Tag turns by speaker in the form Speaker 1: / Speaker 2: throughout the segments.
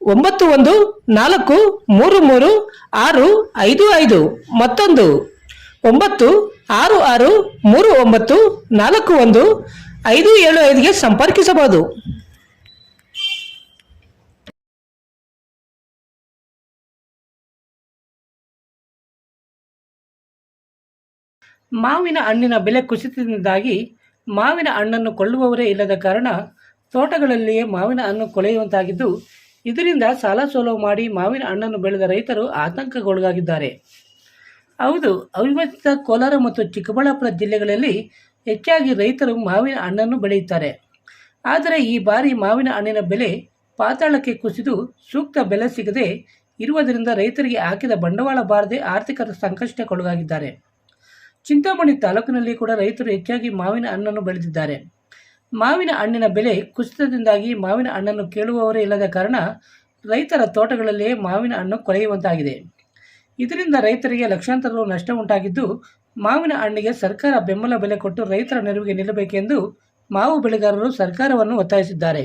Speaker 1: ಒಂಬತ್ತು ಒಂದು, ನಾಲ್ಕು, ಮೂರು ಮೂರು, ಆರು, ಐದು ಐದು. ಮತ್ತೊಂದು. ಒಂಬತ್ತು, ಆರು ಆರು, ಮೂರು, ಒಂಬತ್ತು, ನಾಲ್ಕು, ಒಂದು, ಐದು, ಏಳು, ಐದುಗೆ ಸಂಪರ್ಕಿಸಬಹುದು. ಮಾವಿನ ಹಣ್ಣಿನ ಬೆಲೆ ಕುಸಿತದಿಂದಾಗಿ ಮಾವಿನ ಹಣ್ಣನ್ನು ಕೊಳ್ಳುವವರೇ ಇಲ್ಲದ ಕಾರಣ ತೋಟಗಳಲ್ಲಿಯೇ ಮಾವಿನ ಹಣ್ಣು ಕೊಳೆಯುವಂತಾಗಿದ್ದು ಇದರಿಂದ ಸಾಲ ಸೋಲವು ಮಾಡಿ ಮಾವಿನ ಹಣ್ಣನ್ನು ಬೆಳೆದ ರೈತರು ಆತಂಕಗೊಳಗಾಗಿದ್ದಾರೆ ಹೌದು, ಅವಿಭಜಿತ ಕೋಲಾರ ಮತ್ತು ಚಿಕ್ಕಬಳ್ಳಾಪುರ ಜಿಲ್ಲೆಗಳಲ್ಲಿ ಹೆಚ್ಚಾಗಿ ರೈತರು ಮಾವಿನ ಹಣ್ಣನ್ನು ಬೆಳೆಯುತ್ತಾರೆ. ಆದರೆ ಈ ಬಾರಿ ಮಾವಿನ ಹಣ್ಣಿನ ಬೆಲೆ ಪಾತಾಳಕ್ಕೆ ಕುಸಿದು ಸೂಕ್ತ ಬೆಲೆ ಸಿಗದೆ ಇರುವುದರಿಂದ ರೈತರಿಗೆ ಹಾಕಿದ ಬಂಡವಾಳ ಬಾರದೆ ಆರ್ಥಿಕ ಸಂಕಷ್ಟಕ್ಕೊಳಗಾಗಿದ್ದಾರೆ. ಚಿಂತಾಮಣಿ ತಾಲೂಕಿನಲ್ಲಿ ಕೂಡ ರೈತರು ಹೆಚ್ಚಾಗಿ ಮಾವಿನ ಹಣ್ಣನ್ನು ಬೆಳೆದಿದ್ದಾರೆ. ಮಾವಿನ ಹಣ್ಣಿನ ಬೆಲೆ ಕುಸಿತದಿಂದಾಗಿ ಮಾವಿನ ಹಣ್ಣನ್ನು ಕೇಳುವವರೇ ಇಲ್ಲದ ಕಾರಣ ರೈತರ ತೋಟಗಳಲ್ಲಿಯೇ ಮಾವಿನ ಹಣ್ಣು ಕೊರೆಯುವಂತಾಗಿದೆ ಇದರಿಂದ ರೈತರಿಗೆ ಲಕ್ಷಾಂತರ ರು ನಷ್ಟ ಉಂಟಾಗಿದ್ದು, ಮಾವಿನ ಹಣ್ಣಿಗೆ ಸರ್ಕಾರ ಬೆಂಬಲ ಬೆಲೆ ಕೊಟ್ಟು ರೈತರ ನೆರವಿಗೆ ನಿಲ್ಲಬೇಕೆಂದು ಮಾವು ಬೆಳೆಗಾರರು ಸರ್ಕಾರವನ್ನು ಒತ್ತಾಯಿಸಿದ್ದಾರೆ.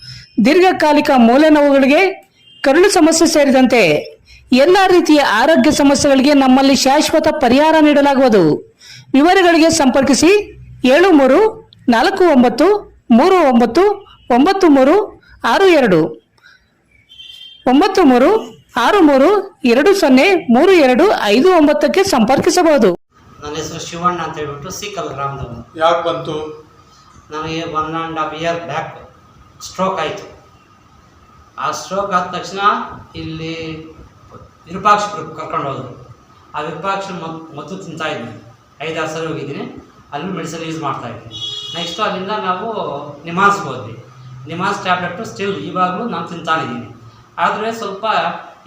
Speaker 1: ದೀರ್ಘಕಾಲಿಕ ಮೂಲೆ ನೋವುಗಳಿಗೆ ಕರುಳು ಸಮಸ್ಯೆ ಸೇರಿದಂತೆ ಎಲ್ಲ ರೀತಿಯ ಆರೋಗ್ಯ ಸಮಸ್ಯೆಗಳಿಗೆ ನಮ್ಮಲ್ಲಿ ಶಾಶ್ವತ ಪರಿಹಾರ ನೀಡಲಾಗುವುದು. ವಿವರಗಳಿಗೆ ಸಂಪರ್ಕಿಸಿ ಏಳು ಮೂರು ನಾಲ್ಕು ಒಂಬತ್ತು ಮೂರು ಒಂಬತ್ತು ಒಂಬತ್ತು ಮೂರು ಆರು ಎರಡು. ಒಂಬತ್ತು ಮೂರು ಆರು ಮೂರು ಎರಡು ಸೊನ್ನೆ ಮೂರು ಎರಡು ಐದು ಒಂಬತ್ತಕ್ಕೆ ಸಂಪರ್ಕಿಸಬಹುದು.
Speaker 2: ನನ್ನ ಹೆಸರು ಶಿವಣ್ಣ ಅಂತ ಹೇಳ್ಬಿಟ್ಟು ಸಿಕ್ಕಲ್ ಗ್ರಾಮದವನು
Speaker 3: ಯಾಕೆ ಬಂತು?
Speaker 2: ನಮಗೆ one and half year back. Stroke ಆಯಿತು. ಆ ಸ್ಟ್ರೋಕ್ ಆದ ತಕ್ಷಣ ಇಲ್ಲಿ ವಿರೂಪಾಕ್ಷರು ಕರ್ಕೊಂಡು ಹೋದರು. ಆ ವಿರೂಪಾಕ್ಷ ಮತ್ತು ತಿಂತಾ ಇದ್ದೀನಿ ಐದಾರು ಸಲ ಹೋಗಿದ್ದೀನಿ. ಅಲ್ಲೂ ಮೆಡಿಸನ್ ಯೂಸ್ ಮಾಡ್ತಾ ಇದ್ದೀನಿ ನೆಕ್ಸ್ಟು ಅಲ್ಲಿಂದ ನಾವು ನಿಮಾನ್ಸ್ಗೆ ಹೋದ್ವಿ. ನಿಮಾನ್ಸ್ ಟ್ಯಾಬ್ಲೆಟು ಸ್ಟಿಲ್ ಇವಾಗಲೂ ನಾನು ತಿಂತಾನಿದ್ದೀನಿ ಆದರೆ ಸ್ವಲ್ಪ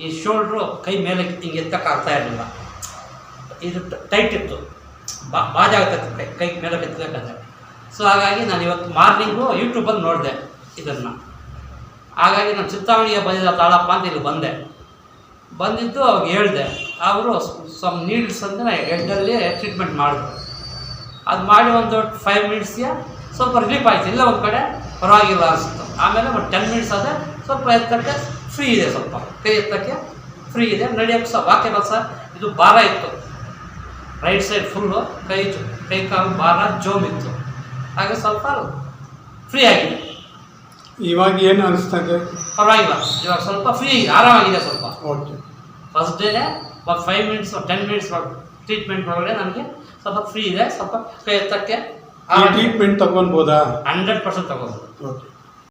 Speaker 2: ಈ ಶೋಲ್ಡ್ರು ಕೈ ಮೇಲೆ ಹಿಂಗೆ ಎತ್ತಕ್ಕಾಗ್ತಾ ಇರಲಿಲ್ಲ. ಇದು ಟೈಟ್ ಇತ್ತು. ಬಾ ಬಾಜಾಗ್ತೈತೆ ಕೈ ಕೈ ಮೇಲೆ ಎತ್ತಬೇಕಾದ್ರೆ ಸೊ ಹಾಗಾಗಿ ನಾನು ಇವತ್ತು ಮಾರ್ನಿಂಗು ಯೂಟ್ಯೂಬಲ್ಲಿ ನೋಡಿದೆ. ಇದನ್ನು. ಹಾಗಾಗಿ ನಾನು ಚಿಂತಾಮಣಿಗೆ ಬಂದಿದ್ದ ತಾಳಪ್ಪ ಅಂತ ಇಲ್ಲಿ ಬಂದೆ. ಬಂದಿದ್ದು ಅವಾಗ ಹೇಳಿದೆ, ಅವರು ಸಮ್ ನೀಡ್ಸ್ ಅಂದರೆ ಹೆಡ್ಡಲ್ಲಿ ಟ್ರೀಟ್ಮೆಂಟ್ ಮಾಡಿದ್ರು. ಅದು ಮಾಡಿ ಒಂದು ಫೈವ್ ಮಿನಿಟ್ಸ್ಗೆ ಸ್ವಲ್ಪ ರಿಲೀಫ್ ಆಯಿತು. ಇಲ್ಲ ಒಂದು ಕಡೆ ಪರವಾಗಿಲ್ಲ ಅನಿಸ್ತು ಆಮೇಲೆ ಒಂದು ಟೆನ್ ಮಿನಿಟ್ಸ್ ಆದರೆ ಸ್ವಲ್ಪ ಎತ್ತಕ್ಕೆ ಫ್ರೀ ಇದೆ ಸ್ವಲ್ಪ. ಕೈ ಎತ್ತಕ್ಕೆ ಫ್ರೀ ಇದೆ. ನಡೆಯೋಕ್ಕೆ ಸಹ ವಾಕ್ಯಬಲ್ ಸರ್. ಇದು ಭಾರ ಇತ್ತು. ರೈಟ್ ಸೈಡ್ ಫುಲ್ಲು ಕೈ ಕೈ ಕಾಲು ಭಾರ ಜೋಮ್ ಇತ್ತು. ಹಾಗೆ ಸ್ವಲ್ಪ ಫ್ರೀ ಆಗಿದೆ.
Speaker 3: ಇವಾಗ ಏನು ಅನಿಸ್ತದೆ
Speaker 2: ಪರವಾಗಿಲ್ಲ. ಇವಾಗ ಸ್ವಲ್ಪ ಫ್ರೀ ಆರಾಮಾಗಿದೆ ಸ್ವಲ್ಪ.
Speaker 3: ಓಕೆ
Speaker 2: ಫಸ್ಟ್ ಡೇನೆ ಒಂದು five minutes ten minutes treatment ಒಳಗಡೆ ನನಗೆ ಸ್ವಲ್ಪ ಫ್ರೀ ಇದೆ. ಸ್ವಲ್ಪ ಎತ್ತಕ್ಕೆ
Speaker 3: ಟ್ರೀಟ್ಮೆಂಟ್ ತಗೊಳ್ಬೋದಾ
Speaker 2: ಹಂಡ್ರೆಡ್ ಪರ್ಸೆಂಟ್ ತಗೋಬೋದು.
Speaker 3: ಓಕೆ